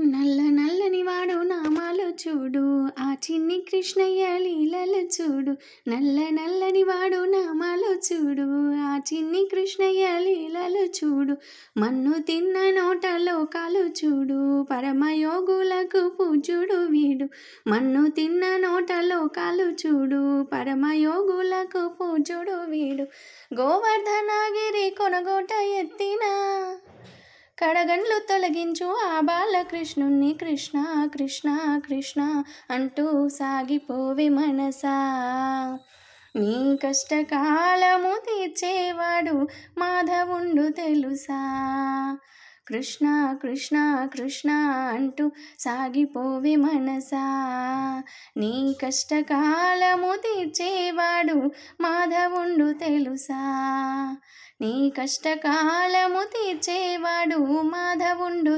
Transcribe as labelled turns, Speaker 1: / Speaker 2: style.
Speaker 1: నల్ల నల్లని వాడు నామాలు చూడు. ఆ చిన్ని కృష్ణయ్య లీలలు చూడు. నల్ల నల్లని వాడు నామాలు చూడు. ఆ చిన్ని కృష్ణయ్య లీలలు చూడు. మన్ను తిన్న నోట లోకాలు చూడు. పరమయోగులకు పూజుడు వీడు. మన్ను తిన్న నోట లోకాలు చూడు. పరమయోగులకు పూజుడు వీడు. గోవర్ధనగిరి కొనగోట ఎత్తిన కడగండ్లు తొలగించు ఆ బాలకృష్ణుణ్ణి కృష్ణ కృష్ణ కృష్ణ అంటూ సాగిపోవి మనసా. నీ కష్టకాలము తీర్చేవాడు మాధవుండు తెలుసా? కృష్ణ కృష్ణ కృష్ణ అంటూ సాగిపోవి మనసా. నీ కష్టకాలము తీర్చేవాడు మాధవుండు తెలుసా? నీ కష్టకాలము తీర్చేవాడు మాధవుండు